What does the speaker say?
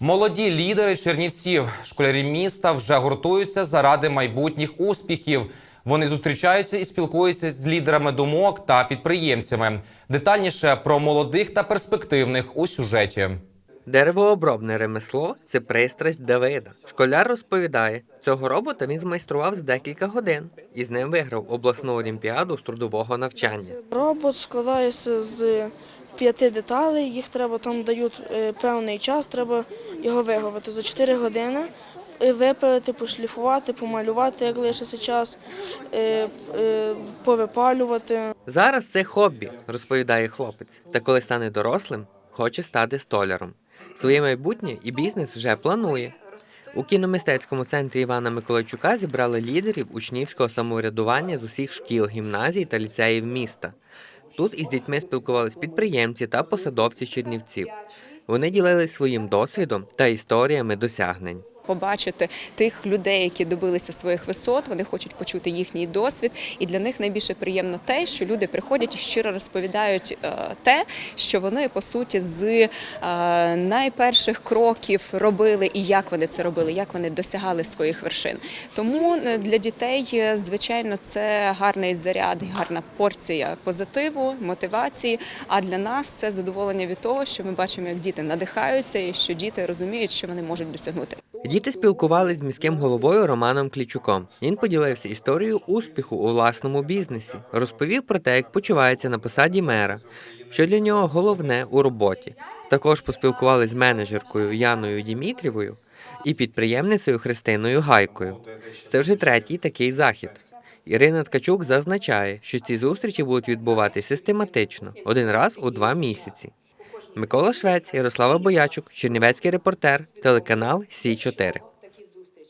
Молоді лідери Чернівців, школярі міста вже гуртуються заради майбутніх успіхів. Вони зустрічаються і спілкуються з лідерами думок та підприємцями. Детальніше про молодих та перспективних у сюжеті. Деревообробне ремесло це пристрасть Давида. Школяр розповідає, цього робота він змайстрував за декілька годин і з ним виграв обласну олімпіаду з трудового навчання. Робот складається з п'яти деталей, їх треба там дають е, певний час, треба його виговати за 4 години, випилити, пошліфувати, помалювати, як лишиться час, е, е, повипалювати. Зараз це хобі, розповідає хлопець. Та коли стане дорослим, хоче стати столяром. Своє майбутнє і бізнес вже планує. У кіномистецькому центрі Івана Миколайчука зібрали лідерів учнівського самоврядування з усіх шкіл, гімназій та ліцеїв міста. Тут із дітьми спілкувались підприємці та посадовці Чернівців. Вони ділились своїм досвідом та історіями досягнень. Побачити тих людей, які добилися своїх висот. Вони хочуть почути їхній досвід, і для них найбільше приємно те, що люди приходять і щиро розповідають е, те, що вони по суті з е, найперших кроків робили, і як вони це робили, як вони досягали своїх вершин. Тому е, для дітей, звичайно, це гарний заряд, гарна порція позитиву, мотивації. А для нас це задоволення від того, що ми бачимо, як діти надихаються, і що діти розуміють, що вони можуть досягнути. Діти спілкувались з міським головою Романом Клічуком. Він поділився історією успіху у власному бізнесі, розповів про те, як почувається на посаді мера, що для нього головне у роботі. Також поспілкувались з менеджеркою Яною Дімітрівою і підприємницею Христиною Гайкою. Це вже третій такий захід. Ірина Ткачук зазначає, що ці зустрічі будуть відбуватися систематично один раз у два місяці. Микола Швець, Ярослава Боячук, Чернівецький репортер, телеканал Сі 4